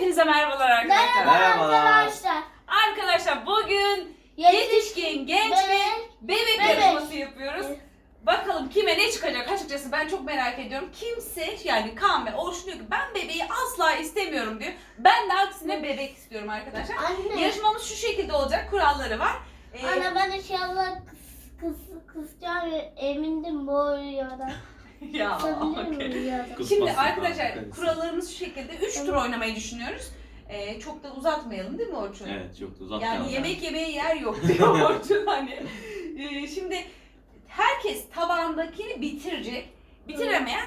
Hepinize merhabalar arkadaşlar. Merhaba Merhabalar. arkadaşlar. Arkadaşlar bugün yetişkin, genç ve bebek Bebek. yarışması yapıyoruz. Bakalım kime ne çıkacak açıkçası ben çok merak ediyorum. Kimse yani Kaan ve Orçun diyor ki ben bebeği asla istemiyorum diyor. Ben de aksine bebek istiyorum arkadaşlar. Anne. Yarışmamız şu şekilde olacak kuralları var. Ee, Anne ben inşallah kız kız kızacağım emindim bu oyundan. ya okey. miyim? Kız- Şimdi Kısmasın arkadaşlar kanka, kurallarımız şu şekilde 3 tur oynamayı düşünüyoruz. Ee, çok da uzatmayalım değil mi Orçun? Evet çok da uzatmayalım. Yani yemek yemeye yer yok diyor Orçun hani. Ee, şimdi herkes tabağındakini bitirecek. Bitiremeyen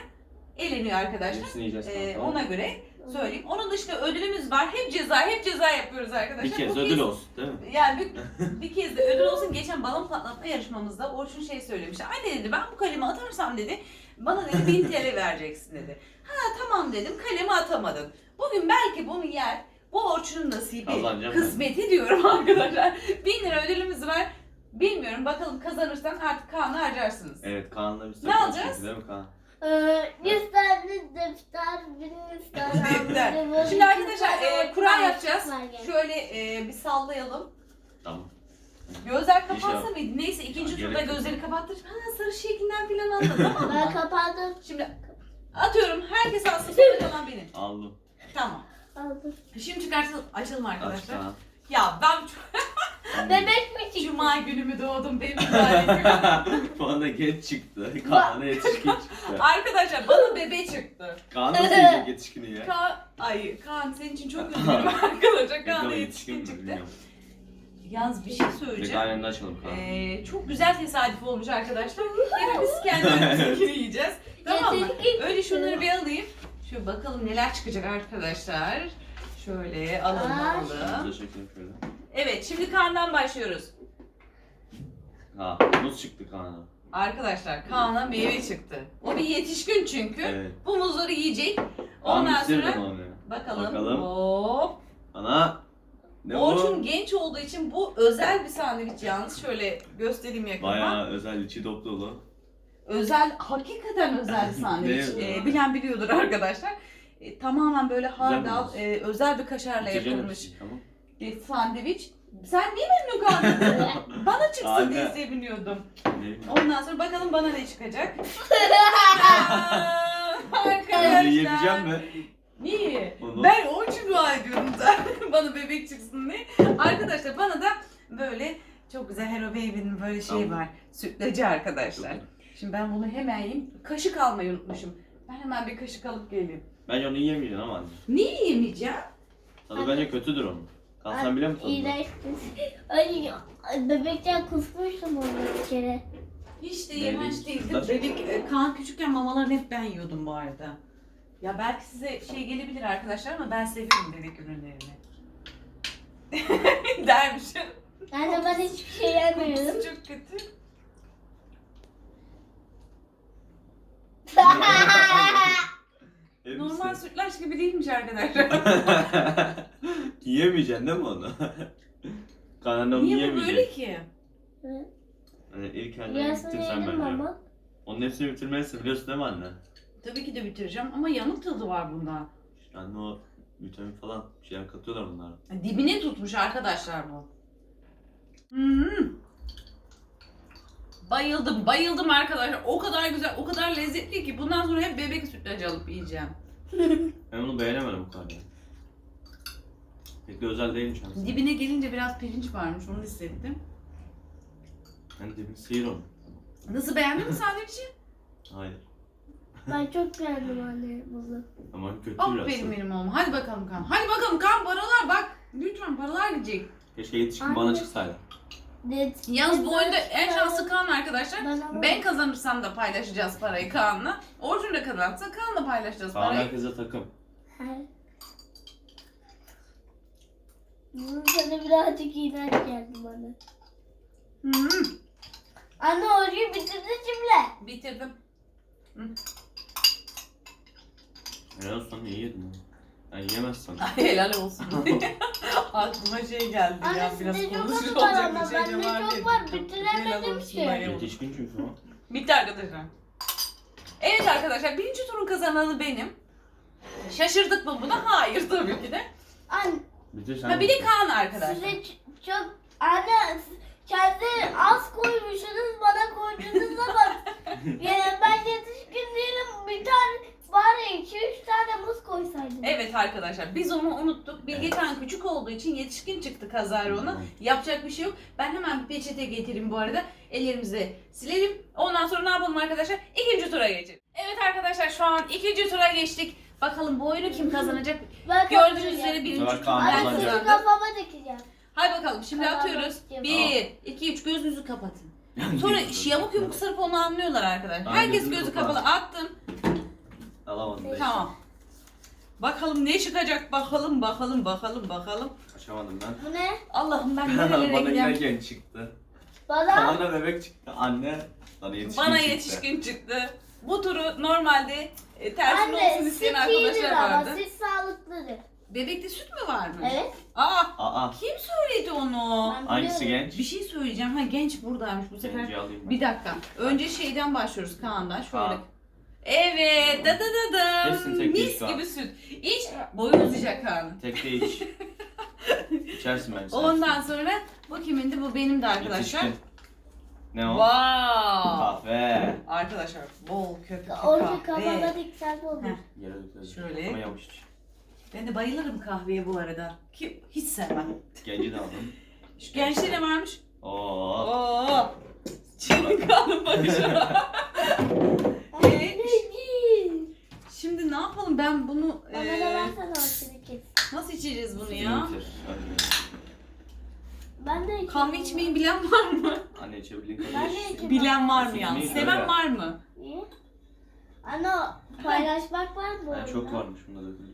eleniyor arkadaşlar. Hepsini yiyeceğiz. Ee, ona göre söyleyeyim. Onun dışında ödülümüz var. Hep ceza, hep ceza yapıyoruz arkadaşlar. Bir kez Bu ödül olsun değil mi? Yani bir, bir kez de ödül olsun. Geçen balon patlatma yarışmamızda Orçun şey söylemişti. Anne dedi ben bu kalemi atarsam dedi bana dedi 1000 TL vereceksin dedi. Ha tamam dedim kalemi atamadın. Bugün belki bunu yer. Bu Orçun'un nasibi. Kazanacağım ben. Kısmeti diyorum arkadaşlar. 1000 lira ödülümüz var. Bilmiyorum bakalım kazanırsan artık Kaan'ı harcarsınız. Evet Kaan'la biz Ne alacağız? çünkü Değil mi Kaan? Ee, 100 tane defter, 100 tane Defter. Şimdi arkadaşlar yüz e, kura makarna yapacağız. Şöyle e, bir sallayalım. Tamam. Gözler kapansa İnşallah. mıydı? Neyse ikinci turda gerek yok. gözleri kapattır. Ha sarı şeklinden filan anladım tamam Ben kapadım. Şimdi atıyorum herkes alsın sonra kalan benim. Aldım. Tamam. Aldım. Şimdi çıkartalım açalım Aç arkadaşlar. Kaan. Ya ben Bebek mi çıktı? cuma günü mü doğdum benim mübarek günüm. Bana genç çıktı. Kaan'a yetişkin çıktı. Arkadaşlar bana bebe çıktı. Kaan nasıl yiyecek yetişkini ya? Kaan, ay Kaan senin için çok üzgünüm arkadaşlar. Kaan'a Bakalım yetişkin mi çıktı. bilmiyorum. Yalnız bir şey söyleyeceğim. anda açalım Kaan. Ee, çok güzel tesadüf olmuş arkadaşlar. Hepimiz kendimizinkini yiyeceğiz. Tamam mı? Öyle şunları bir alayım. Şöyle bakalım neler çıkacak arkadaşlar. Şöyle alalım Aa, alalım. Teşekkür ederim. Evet şimdi Kaan'dan başlıyoruz. Ha, muz çıktı Kaan'a. Arkadaşlar Kaan'a meyve çıktı. O bir yetişkin çünkü. Evet. Bu muzları yiyecek. Ondan sonra onu. bakalım. Bakalım. Hop. Ana. Ne Orçun bu? genç olduğu için bu özel bir sandviç yalnız. Şöyle göstereyim yakından. Bayağı özel içi dop dolu. Özel, hakikaten özel bir sandviç. Ne? Ee, bilen biliyordur arkadaşlar. Ee, tamamen böyle hardal, e, özel bir kaşarla Bitireceğim yapılmış Tamam. bir sandviç. Sen niye memnun kaldın? bana çıksın diye seviniyordum. Ne? Ondan sonra bakalım bana ne çıkacak. Arkadaşlar. yiyebileceğim mi? Niye? Onu. Ben onun için dua ediyorum zaten. bana bebek çıksın diye. Arkadaşlar bana da böyle çok güzel Hello Baby'nin böyle Tamam. var. Sütlacı arkadaşlar. Şimdi ben bunu hemen yiyeyim. Kaşık almayı unutmuşum. Ben hemen bir kaşık alıp geleyim. Bence onu yiyemeyeceksin ama anne. Niye yemeyeceğim? Tadı bence kötüdür onun. Sen biliyor musun? tadını? İğrençti. Ay bebekten kusmuştum onu bir kere. Hiç de Neydi? iğrenç değildi. Sütlaç? Bebek, e, Kaan küçükken mamalarını hep ben yiyordum bu arada. Ya belki size şey gelebilir arkadaşlar ama ben seviyorum bebek ürünlerini. Dermişim. Yani ben hiçbir şey yemiyorum. Kokusu çok kötü. Normal sütlaç gibi değilmiş arkadaşlar. Yiyemeyeceksin değil mi onu? Anne onu Niye bu yiyemeyecek. böyle ki? Hani ilk bitirsen yedim bence. ama. Onun hepsini bitirmelisin biliyorsun değil mi anne? Tabii ki de bitireceğim ama yanık tadı var bunda. Yani o vitamin falan bir şeyler katıyorlar bunlara. Dibine tutmuş arkadaşlar bu. Hmm. Bayıldım, bayıldım arkadaşlar. O kadar güzel, o kadar lezzetli ki bundan sonra hep bebek sütlacı alıp yiyeceğim. Ben bunu beğenemedim bu kadar. ya. Pek de özel değilmiş aslında. Dibine gelince biraz pirinç varmış, onu hissettim. Hani dibini sıyır onu. Nasıl beğendin mi sandviçi? Hayır. Ben çok beğendim anne bunu. Ama kötü biraz. Aferin benim oğlum. Hadi bakalım kan. Hadi bakalım kan paralar bak. Lütfen paralar gidecek. Keşke yetişkin Anne. bana çıksaydı. Net. Yalnız bu oyunda en şanslı Kaan arkadaşlar. Ben ama- Ben kazanırsam da paylaşacağız parayı Kaan'la. Orçun da kazanırsa Kaan'la paylaşacağız Kaan parayı. herkese takım. Her. Bunun tadı birazcık iğrenç geldi bana. Hmm, Anne oruyu bitirdi şimdi. bitirdim. Helal olsun iyi yedin. Ben yiyemezsem. Ay, Helal olsun. Aklıma şey geldi Anne, ya biraz sizde çok konuşur az var olacak ama bir şey de bende var çok var, Çok bitiremedim helal olsun ki. dayı. Yetişkin çünkü o. Bitti arkadaşlar. Evet arkadaşlar birinci turun kazananı benim. Şaşırdık mı buna? Hayır tabii ki de. Anne Bitir sen. Ha bir de Kaan arkadaşlar. size ç- çok anne kendi az koymuşsunuz bana koyduğunuz zaman yani ben yetişkin değilim bir tane bari iki üç tane muz koysaydım. Evet arkadaşlar biz onu unuttuk. Bilge Kaan küçük olduğu için yetişkin çıktı kazara ona. Yapacak bir şey yok. Ben hemen bir peçete getireyim bu arada. Ellerimizi silelim. Ondan sonra ne yapalım arkadaşlar? İkinci tura geçelim. Evet arkadaşlar şu an ikinci tura geçtik. Bakalım bu oyunu kim kazanacak? Ben Gördüğünüz üzere birinci Sonra tur Kaan ben kazandım. kafama dikeceğim. Hadi bakalım şimdi Tamam, atıyoruz. bakayım. Bir, iki, üç gözünüzü kapatın. Sonra yamuk yumuk sırf onu anlıyorlar arkadaşlar. Herkes gözü kapalı attım. Alamadım. Tamam. Bakalım ne çıkacak bakalım bakalım bakalım bakalım. Açamadım ben. Bu ne? Allah'ım ben nerelere Bana gideceğim. yine genç çıktı. Bana Bana bebek çıktı. Anne. Bana yetişkin Bana çıktı. yetişkin çıktı. Bu turu normalde e, tersine Anne olsun süt isteyen iyidir arkadaşlar ama vardı. süt sağlıklıdır. Bebekte süt mü varmış? Evet. Aa Aa. kim söyledi onu? Ben Hangisi biliyorum. genç? Bir şey söyleyeceğim. Ha genç buradaymış bu sefer. Genci alayım ben. Bir dakika. Önce şeyden başlıyoruz Kaan'dan. Şöyle. Kaan. Evet. Da da da da. Hepsini tek Mis değil şu an. gibi süt. İç. Boyu uzayacak Kaan'ın. Tek de iç. İçersin bence. sen. Ondan sonra bu kimindi? Bu benim de arkadaşlar. Yetişkin. Ne o? Wow. Kahve. Arkadaşlar bol köpüklü Orada kahve. diksen de olur. Yere döküyoruz. Şöyle. Ama yavaş iç. Ben de bayılırım kahveye bu arada. Ki hiç sevmem. Genci de aldım. Şu gençte ne varmış? Oo. Oo. Çılgın kalın bakışına. Evet. Anneciğim. Ben bunu Bana da eee, versene o sirkesi. nasıl içeceğiz bunu ya? Ben de Kahve içmeyi bilen var mı? Anne içebildiğin kadar Ben de iç. içeyim. Bilen var mı yani? iç, Seven öyle. var mı? Niye? O paylaşmak var mı? Ha, çok varmış bunda döküldü.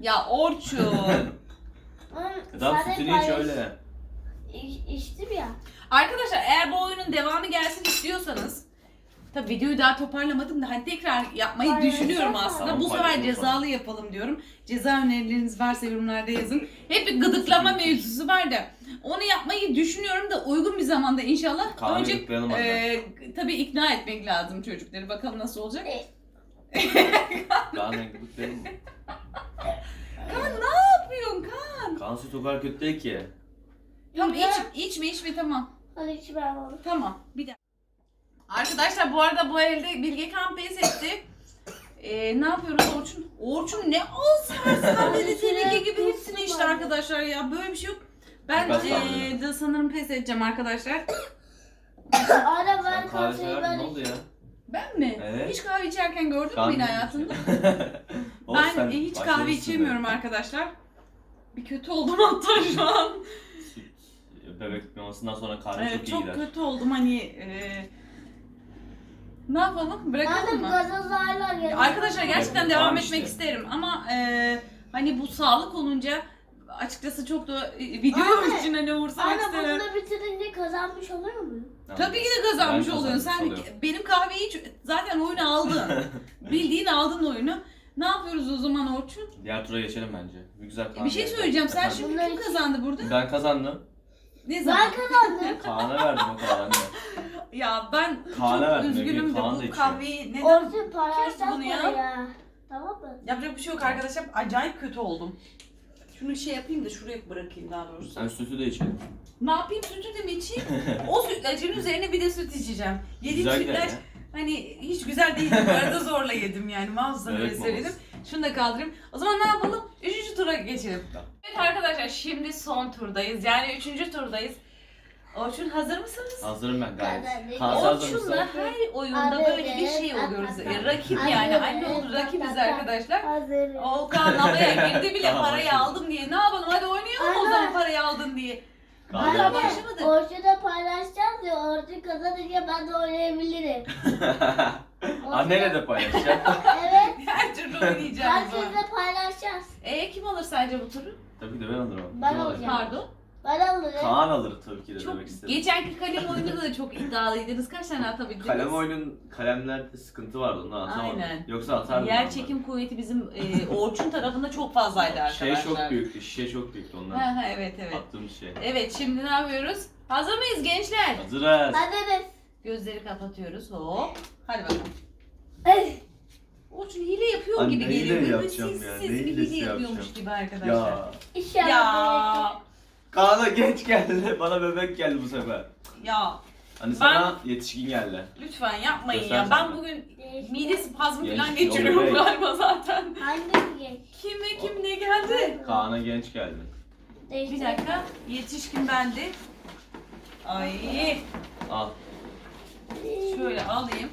Ya Orçun. Ama Tamam sadece sütünü iç paylaş- öyle. İç, içtim ya. Arkadaşlar eğer bu oyunun devamı gelsin istiyorsanız Tabii videoyu daha toparlamadım da hani tekrar yapmayı Aynen. düşünüyorum aslında. Bu sefer paylaşalım cezalı yapalım diyorum. Ceza önerileriniz varsa yorumlarda yazın. Hep bir gıdıklama mevzusu var da onu yapmayı düşünüyorum da uygun bir zamanda inşallah. Kaan'ı Önce anne. e, tabii ikna etmek lazım çocukları. Bakalım nasıl olacak. Kaan mi? Kaan ne yapıyorsun Kaan? Kaan süt o kadar kötü değil ki. Tamam iç, içme içme tamam. Hadi iç ben onu. Tamam bir dakika. Arkadaşlar bu arada bu elde Bilge Kan pes etti. Ee, ne yapıyoruz Orçun? Orçun ne Alzheimer dedi teneke gibi hepsini işte arkadaşlar ya böyle bir şey yok. Ben Ben ee, sanmıyorum. de sanırım pes edeceğim arkadaşlar. Ara Sen ben kahve kahveyi ben ne oldu ya? Ben mi? Evet. Hiç kahve içerken gördün mü beni hayatında? Ben sen e, hiç kahve içemiyorum be. arkadaşlar. Bir kötü oldum hatta şu an. Süt, bebek mamasından sonra kahve Evet, çok iyi çok gider. kötü oldum hani ee, ne yapalım? Bırakalım mı? Arkadaşlar gerçekten devam tamam etmek işte. isterim ama e, hani bu sağlık olunca açıkçası çok da e, video Anne, için hani umursamak Anne istemiyorum. bunu bitirince kazanmış oluyor mu? Tabii ki de kazanmış Ben oluyorsun. Sen oluyorum. benim kahveyi hiç, zaten oyunu aldın. Bildiğin aldın oyunu. Ne yapıyoruz o zaman Orçun? Diğer tura geçelim bence. Bir güzel E, bir şey söyleyeceğim. Sen Efendim? şimdi kim kazandı burada? Ben kazandım. Ne zaman? Ben kazandım. Kaan'a verdim o kadar anne. Ya ben Kaan'a çok verdim, üzgünüm de Kaan da bu içiyor. kahveyi neden... Orçun paylaşacağız bunu bunu ya? ya. Tamam mı? Yapacak bir şey yok arkadaşlar. Acayip kötü oldum. Şunu şey yapayım da şuraya bırakayım daha doğrusu. Sen sütü de içelim. Ne yapayım sütü de mi içeyim? o sütlacın üzerine bir de süt içeceğim. Yediğim Güzel sütlaç gider ya. hani hiç güzel değil. Bu arada zorla yedim yani. Mağazadan Evet, öyle söyledim. maması. Şunu da kaldırayım. O zaman ne yapalım? Üçüncü tura geçelim. Evet arkadaşlar şimdi son turdayız. Yani üçüncü turdayız. Orçun hazır mısınız? Hazırım ben gayet. Hazır mısın? Orçun'la her oyunda böyle bir şey oluyoruz. E, Rakip yani. Anne oğlu rakibiz arkadaşlar. Hazır. O Kaan havaya girdi bile Tamam, parayı aldım diye. Ne yapalım hadi oynayalım o zaman parayı aldın diye. Gel başlamadı. Orçun'la paylaşacağız ya. Orçun kazanınca ben de oynayabilirim. Annenle de paylaşacağım. Evet. Her türlü oynayacağım zaman. Herkesle paylaşacağız. E kim alır sence bu turu? Tabii ki de ben alırım. Ben alacağım. Pardon. Ben alırım. Kaan alır tabii ki de Çok, demek istedim. geçenki kalem oyunda da çok iddialıydınız. Kaç tane atabildiniz? Kalem oyunun kalemlerde sıkıntı vardı ondan atamadım. Aynen. Yoksa atardım. Yer ben çekim kuvveti bizim e, Orçun tarafında çok fazlaydı arkadaşlar. Şey çok büyüktü, şişe çok büyüktü ondan. Ha, ha, evet evet. Attığımız şey. Evet şimdi ne yapıyoruz? Hazır mıyız gençler? Hazırız. Hadi de. Gözleri kapatıyoruz. Hop. Hadi bakalım. Ay. Orçun hile yapıyor Anne, gibi hile geliyor. Böyle yapacağım ya, siz ne bir hilesi hile yapıyormuş yapacağım? gibi arkadaşlar. Ya. İnşallah. Ya. Kaan'a genç geldi. Bana bebek geldi bu sefer. Ya Hani sana yetişkin geldi. lütfen yapmayın ya. Ben bugün mide spazmı Genç falan geçiriyorum bebek. galiba zaten. Hangi genç? Kime kim ne geldi? Kaan'a genç geldi. Bir dakika. Yetişkin bendi. Ay. Al. Şöyle alayım.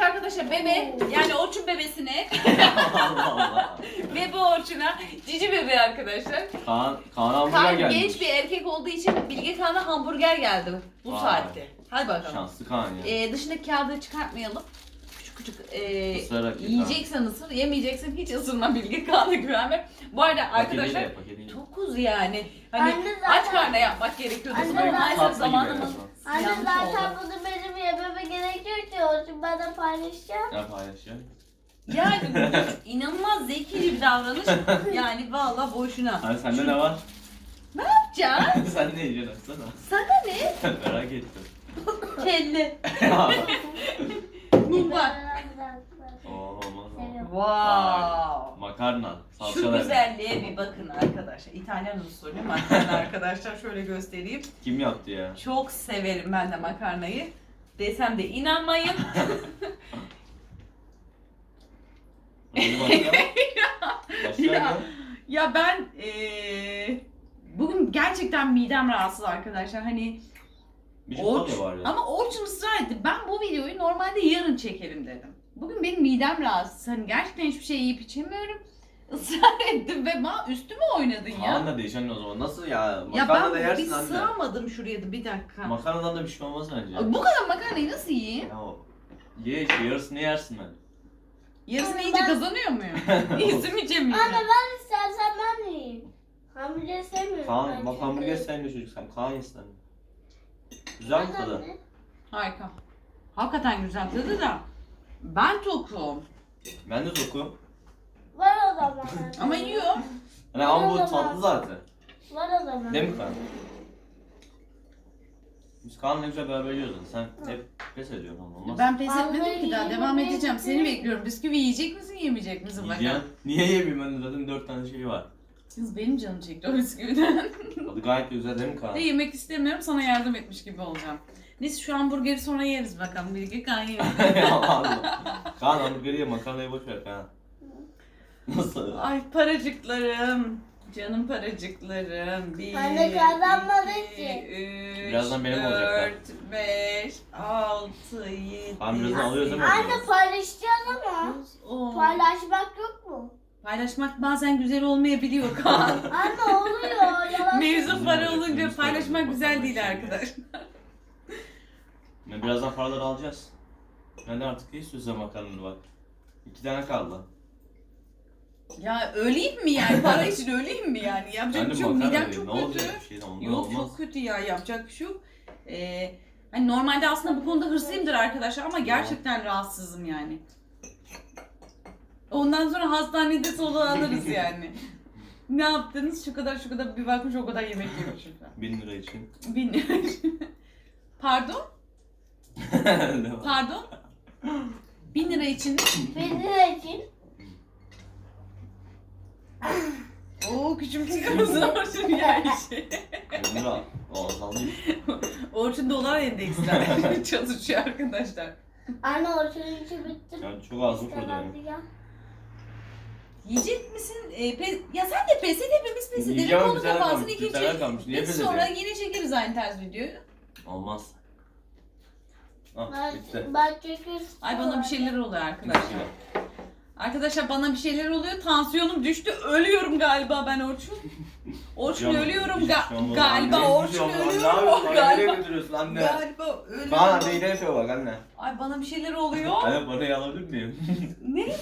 Evet arkadaşlar bebe yani Orçun bebesine Allah Allah. bebe Orçun'a cici bebe arkadaşlar. Kaan, Kaan hamburger Kaan gelmiş. genç bir erkek olduğu için Bilge Kaan'a hamburger geldi bu Vay. saatte. Hadi bakalım. Şanslı Kaan ya. Ee, dışındaki kağıdı çıkartmayalım. Küçük küçük Isırarak ye yiyeceksen ısır, yemeyeceksen hiç ısırma Bilge Kaan'a güvenme. Bu arada arkadaşlar paketiyle. Tokuz yani. Hani Anne zaten- aç karnına yapmak gerekiyordu. Anne Sonra zaten- maalesef Tatlı gibi zamanımız yapalım. Anne yanlış zaten oldu. bunu benim yememe gerekiyor ki Orçun bana paylaşacağım. Ne paylaşacağım? Yani bu inanılmaz zekice bir davranış. Yani valla boşuna. Hani sende ne var? Can, Sen ne yiyeceksin açsana. sana ne? Merak ettim. Kelle. Mumbar. Oo, olmaz. Wow. Makarna. Şu Salçalı. güzelliğe bir bakın arkadaşlar. İtalyan usulü makarna arkadaşlar. Şöyle göstereyim. Kim yaptı ya? Çok severim ben de makarnayı. Desem de inanmayın. Başka. Başka Ya. ya ben eee, bugün gerçekten midem rahatsız arkadaşlar. Hani şey Orç, var ya. ama Orçun ısrar etti. Ben bu videoyu normalde yarın çekerim dedim. Bugün benim midem rahatsız. Hani gerçekten hiçbir şey yiyip içemiyorum. Israr ettim ve ma üstüme oynadın ya. Kaan da değiş anne o zaman. Nasıl ya? ya Makarna ben da bir yersin anne. sığamadım şuraya da bir dakika. Makarnadan da bir şey olmaz bence. Bu kadar makarnayı nasıl yiyeyim? Ya o. Ye işte yarısını yersin ben. Yarısını Anne, yiyince ben- kazanıyor muyum? Yüzüm yiyeceğim Anne ben istersen ben de yiyeyim. Hamburger sevmiyorum. Kaan ben bak hamburger sen de çocuk sen. Kaan yesin anne. Güzel mi Ben tadı? Harika. Hakikaten güzel tadı da. Ben tokum. Ben de tokum. O zaman. Ama yiyor. Hani ama bu tatlı zaten. Var o zaman. Değil mi Kaan? Biz Kaan'la güzel beraber yiyoruz. Sen hep pes ediyorsun ama olmaz. Ben pes Vallahi etmedim ki daha. Devam yemeğe edeceğim. Seni bekliyorum. Bisküvi yiyecek misin, yemeyecek misin bakalım. Yiyeceğim. Niye yemeyeyim ben de zaten dört tane şey var. Kız benim canım çekti o bisküviden. Tadı gayet de güzel değil mi Kaan? de yemek istemiyorum. Sana yardım etmiş gibi olacağım. Neyse şu hamburgeri sonra yeriz bakalım. Bilgi kan yeriz. Allah Allah. Kaan hamburgeri ye makarnayı boş ver Kaan. Nasıl? Ay paracıklarım. Canım paracıklarım. Bir, Anne kazanmadı iki, ki. Üç, Birazdan benim olacaklar. Dört, beş, altı, yedi, birazdan alıyoruz değil mi? Anne paylaşacağız ama. on. Paylaşmak yok mu? Paylaşmak bazen güzel olmayabiliyor Kaan. Anne oluyor. Yalan. Mevzu Bizim para de olunca paylaşmak güzel değil şimdi. arkadaş. Ne, birazdan paraları alacağız. Ben de artık ne istiyorsan makarnanı bak. İki tane kaldı. Ya öleyim mi yani? Para için öleyim mi yani? Yapacak Ben bir şey yok. Midem çok Ne kötü. olacak ondan Yok olmaz. çok kötü ya. Yapacak bir şey yok. Ee, hani normalde aslında bu konuda hırslıyımdır arkadaşlar ama gerçekten rahatsızım yani. Ondan sonra hastanede soluğu alırız yani. ne yaptınız? Şu kadar şu kadar bir bakmış o kadar yemek yemişim. Bin lira için. Bilmiyorum. Pardon? Ne var? Pardon? Bin lira için Benim için. Oo küçük çıkıyorsun Orçun ya işi. Bin lira. O azaldı. Orçun dolar endeksler çalışıyor arkadaşlar. Anne orçunun içi bitti. Yani çok az ya. Yiyecek misin? Ee, pe- ya sen de pes et hepimiz pes edelim. Yiyeceğim Konu bir tane kapansın kalmış. Bir ikinci. tane kalmış. Niye Biz pes sonra ediyorsun? yine çekeriz aynı tarz videoyu. Olmaz. Ah Ben, bitti. ben çünkü Ay bana bir şeyler oluyor arkadaşlar. Arkadaşlar bana bir şeyler oluyor. Tansiyonum düştü. Ölüyorum galiba ben Orçun. Orçun ölüyorum ga- şey olmaz. galiba Anne, Orçun şey olmaz. Ne ölüyorum? Bana nereye galiba. götürüyorsun anne? Galiba ölüyorum. Kaan anne yine yapıyor bak anne. Ay bana bir şeyler oluyor. Anne parayı alabilir miyim? ne?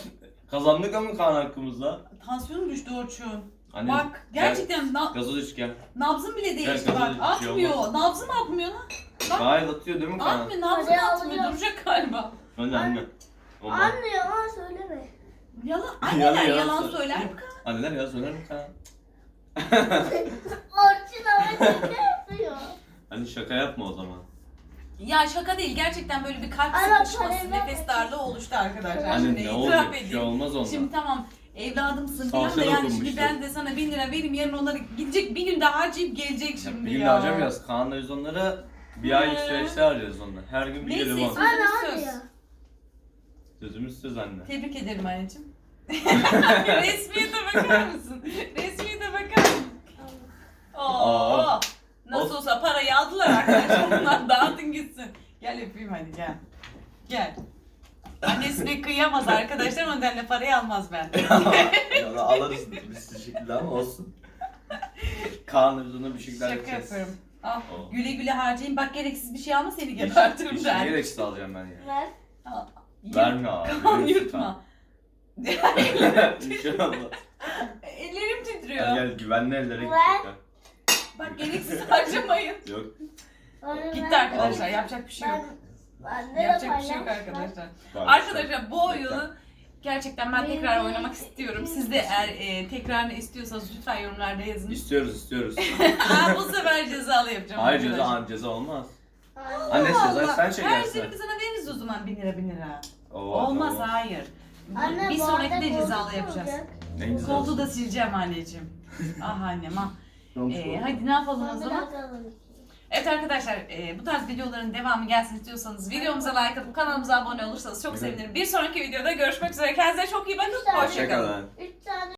Kazandık ama Kaan hakkımızda. Tansiyonum düştü Orçun. Anne, Bak gerçekten na- Gazoz iç gel. nabzım bile değişti bak. gazoz içiyor Atmıyor. olmaz. Nabzım atmıyor lan. Bak. Gayet atıyor değil mi Kaan? Atmıyor. Nabzım Hadi atmıyor. alacağım. Duracak galiba. Anne anne. Anne yalan söyleme. Yalan. Yalan, Anneler yalan yalan söyle. söyler mi? Anneler ya söyler mi Kaan? Orçun ama şaka yapıyor. Hani şaka yapma o zaman. Ya şaka değil gerçekten böyle bir kalp Ana, sıkışması, parayı nefes ver. darlığı oluştu arkadaşlar. Anne, Şimdi ne itiraf olacak? Bir şey edeyim. olmaz ondan. Şimdi tamam evladımsın falan da yani şimdi ben de sana bin lira vereyim yarın onları gidecek bir günde harcayıp gelecek şimdi bir ya. gün de harcamayacağız. Kaan'la biz onlara bir aylık Hı. süreçte harcayacağız onları. Her gün bir Neyse. Sözümüz Anne hadi söz. ya. Sözümüz söz anne. Tebrik ederim anneciğim. Resmiyete bakar mısın? Resmiyete bakar mısın? Oo. Aa. Nasıl olsa parayı aldılar arkadaşlar. Bunlar dağıtın gitsin. Gel öpeyim hadi gel. Gel. Annesine kıyamaz arkadaşlar o nedenle parayı almaz ben. ya da alırız biz şekilde ama olsun. Kaan'la biz ona bir şekilde Şaka halledeceğiz. yapıyorum. Al Oo. güle güle harcayın. Bak gereksiz bir şey alma seni gebertirim hiç ben. Gereksiz alacağım ben ya. Ver. Al. Verme abi. Verirsin yutma. Şey. Ellerim titriyor. Gel gel güvenli ellere gidecekler. Bak gereksiz harcamayın. Yok. Gitti arkadaşlar yapacak bir şey yok. Yapacak bir şey yok arkadaşlar. Var. Arkadaşlar bu oyunu gerçekten ben tekrar oynamak istiyorum. Siz de eğer e, tekrarını istiyorsanız lütfen yorumlarda yazın. İstiyoruz istiyoruz. Bu sefer cezalı yapacağım. Hayır ceza, arkadaşlar. an- ceza olmaz. Anne. Anne ceza Allah, sen Her çekersin. sene biz sana veririz o zaman bin lira bin lira. Oo, olmaz tamam. hayır. Anne, bir bu sonraki arada de cezalı yapacağız. olacak. Ne cezası? koltuğu da sileceğim anneciğim. ah annem ah. Ee, hadi ne yapalım o zaman? Evet arkadaşlar e, bu tarz videoların devamı gelsin istiyorsanız videomuza like atıp kanalımıza abone olursanız çok Evet. sevinirim. Bir sonraki videoda görüşmek üzere. Kendinize çok iyi bakın. Güzel. Hoşçakalın. Hoşçakalın. Üç tane